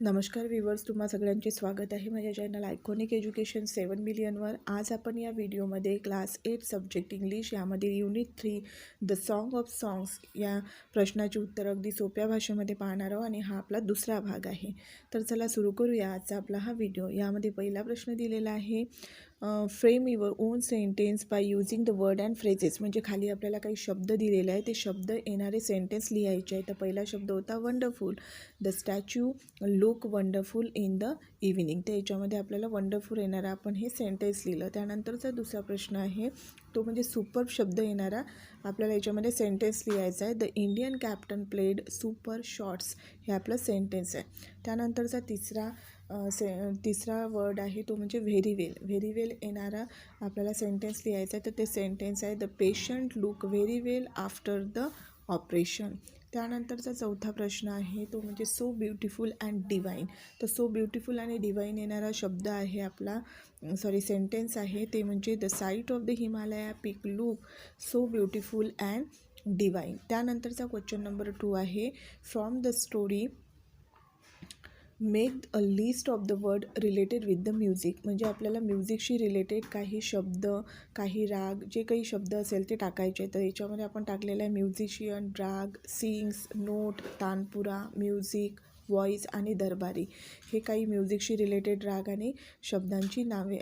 नमस्कार व्ह्युअर्स तुम्हा सगळ्यांचे स्वागत आहे माझ्या चॅनल आयकॉनिक एज्युकेशन सेवन मिलियनवर आज आपण या व्हिडिओमध्ये क्लास एट सब्जेक्ट इंग्लिश यामध्ये unit three the song of songs या प्रश्नाची उत्तर अगदी सोप्या भाषेमध्ये पाहणार आहोत आणि हा आपला दुसरा भाग आहे. तर चला सुरू करूया आजचा आपला हा व्हिडिओ. यामध्ये पहिला प्रश्न दिलेला आहे frame your own sentence by using the word and phrases म्हणजे खाली आपल्याला काही शब्द दिलेले आहे ते शब्द येणारे सेंटेन्स लिहायचे आहे तर पहिला शब्द होता wonderful the statue look wonderful in the evening तर याच्यामध्ये आपल्याला वंडरफुल येणारा. आपण हे सेंटेन्स लिहिलं. त्यानंतरचा दुसरा प्रश्न आहे तो म्हणजे सुपर शब्द येणारा. आपल्याला याच्यामध्ये सेंटेन्स लिहायचा आहे. The Indian captain played super shots हे आपलं सेंटेन्स आहे. त्यानंतरचा तिसरा से तिसरा वर्ड आहे तो म्हणजे व्हेरी वेल व्हेरी वेल येणारा आपल्याला सेंटेन्स लिहायचा आहे. तर ते सेंटेन्स आहे the patient look very well after the operation. त्यानंतरचा चौथा प्रश्न आहे तो म्हणजे सो ब्युटिफुल अँड डिवाईन तर सो ब्युटिफुल आणि डिवाईन येणारा शब्द आहे आपला सॉरी सेंटेन्स आहे ते म्हणजे the sight of the Himalaya peak look so beautiful and divine त्यानंतरचा क्वेश्चन नंबर टू आहे from the story make a list of the word related with the music म्हणजे आपल्याला म्युझिकशी रिलेटेड काही शब्द काही राग जे काही शब्द असेल ते टाकायचे. तर याच्यामध्ये आपण टाकलेलं आहे musician raga sings note tanpura music voice आणि दरबारी हे काही म्युझिकशी रिलेटेड राग आणि शब्दांची नावे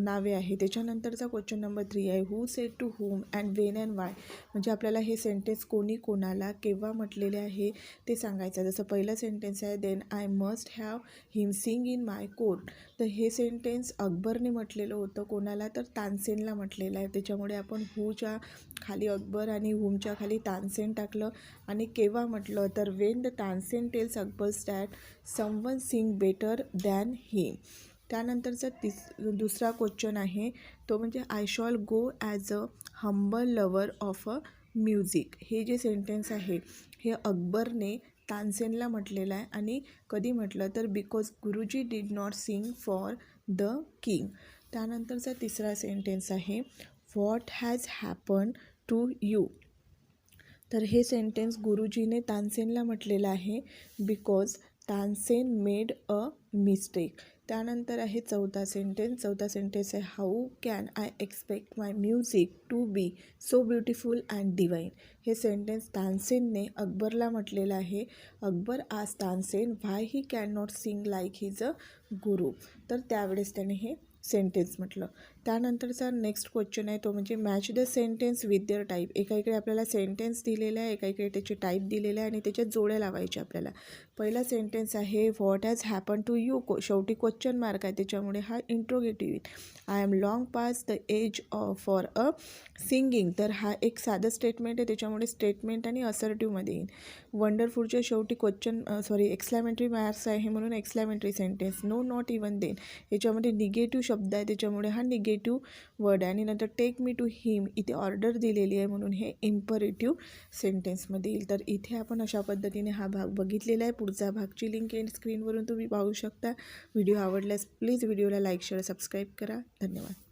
नावे आहे त्याच्यानंतरचा क्वेश्चन नंबर थ्री आहे. Who said to whom and when and why म्हणजे आपल्याला हे सेंटेन्स कोणी कोणाला केव्हा म्हटलेले आहे ते सांगायचं जसं पहिलं सेंटेन्स आहे then I must have him sing in my court तर हे सेंटेन्स अकबरने म्हटलेलं होतं. कोणाला तर तानसेनला म्हटलेलं आहे. त्याच्यामुळे आपण हूच्या खाली अकबर आणि हुमच्या खाली तानसेन टाकलं आणि केव्हा म्हटलं? तर when the Tansen tells Akbar's that someone sing better than him त्यानंतरचा तिस दुसरा क्वेश्चन आहे. तो म्हणजे I shall go as a humble lover of a music हे जे सेंटेन्स आहे हे अकबरने तानसेनला म्हटलेलं आहे आणि कधी म्हटलं तर because Guruji did not sing for the king त्यानंतरचा तिसरा सेंटेन्स आहे what has happen to you तर हे सेंटेन्स गुरुजीने तानसेनला म्हटलेलं आहे because Tansen made a mistake. त्यानंतर आहे चौथा सेंटेन्स. चौथा सेंटेन्स आहे how can I expect my music to be so beautiful and divine? हे सेंटेन्स तानसेनने अकबरला म्हटलेलं आहे. अकबर आज Tansen why he can not sing like his a guru. तर त्यावेळेस त्याने हे सेंटेन्स म्हटलं. त्यानंतरचा नेक्स्ट क्वेश्चन आहे तो म्हणजे match the sentence with their type एका इकडे आपल्याला सेंटेन्स दिलेला आहे एका इकडे त्याचे टाईप दिलेले आहे आणि त्याच्यात जोड्या लावायच्या आपल्याला. पहिला सेंटेन्स आहे what has happen to you को शेवटी क्वेश्चन मार्क आहे त्याच्यामुळे हा interrogative I am long past the age for a singing तर हा एक साधं स्टेटमेंट आहे त्याच्यामुळे स्टेटमेंट आणि असर्टिव्हमध्ये येईल. वंडरफुलच्या शेवटी क्वेश्चन सॉरी एक्सलॅमेंटरी मार्क्स आहे म्हणून exclamatory sentence no not even then याच्यामध्ये निगेटिव्ह शब्द आहे त्याच्यामुळे हा निगेटिव्ह वर्ड आहे. आणि नंतर टेक मी टू हिम इथे ऑर्डर दिलेली आहे म्हणून हे इम्परेटिव्ह सेंटेन्समध्ये येईल. तर इथे आपण अशा पद्धतीने हा भाग बघितलेला आहे. पुढचा भागची लिंक एंड स्क्रीनवरून तुम्ही पाहू शकता. व्हिडिओ आवडल्यास प्लीज व्हिडिओला लाईक शेअर सबस्क्राईब करा. धन्यवाद.